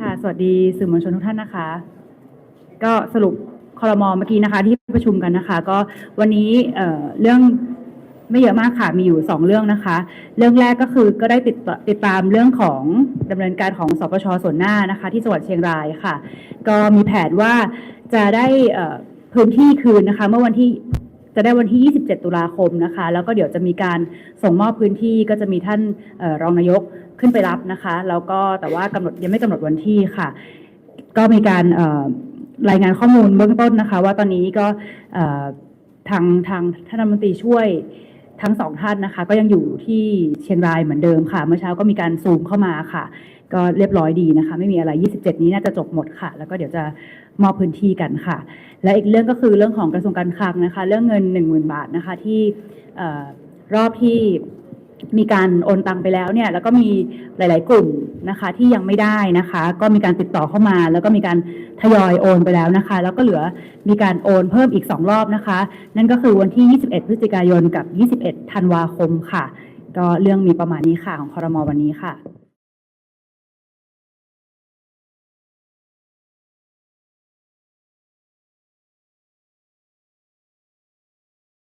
ค่ะ สวัสดีสื่อมวลชนทุกท่านนะคะ ก็สรุปคอรมอเมื่อกี้นะคะ ที่ประชุมกันนะคะ ก็วันนี้เเรื่องไม่เยอะมากค่ะ มีอยู่สองเรื่องนะคะ เรื่องแรกก็คือก็ได้ติดติดตามเรื่องของดำเนินการของสปชส่วนหน้านะคะ ที่จังหวัดเชียงรายค่ะ ก็มีแผนว่าจะได้พื้นที่คืนนะคะ เมื่อวันที่จะได้วันที่ 27 ตุลาคมนะคะ แล้วก็เดี๋ยวจะมีการส่งมอบพื้นที่ก็จะมีท่านออรองนายก ขึ้นไปรับนะคะแล้วก็แต่ว่ากำหนดยังไม่กำหนดวันที่ค่ะ ก็มีการรายงานข้อมูลเบื้องต้นนะคะ ว่าตอนนี้ก็ทางทางท่านรัฐมนตรีช่วยทั้งสองท่านนะคะ ก็ยังอยู่ที่เชียงรายเหมือนเดิมค่ะ เมื่อเช้าก็มีการซูมเข้ามาค่ะ ก็เรียบร้อยดีนะคะ ไม่มีอะไร 27 นี้น่าจะจบหมดค่ะ แล้วก็เดี๋ยวจะมอบพื้นที่กันค่ะ และอีกเรื่องก็คือเรื่องของกระทรวงการคลังนะคะ เรื่องเงิน 10,000 บาทนะคะที่อรอบที่ มีการโอนตังไปแล้วเนี่ยแล้วก็มีหลาย ๆ กลุ่มนะคะ ที่ยังไม่ได้นะคะ ก็มีการติดต่อเข้ามา แล้วก็มีการทยอยโอนไปแล้วนะคะ แล้วก็เหลือมีการโอนเพิ่มอีก 2 รอบนะคะ นั่นก็คือวันที่ 21 พฤศจิกายนกับ 21 ธันวาคมค่ะ ก็เรื่องมีประมาณนี้ค่ะของคอรมอวันนี้ค่ะ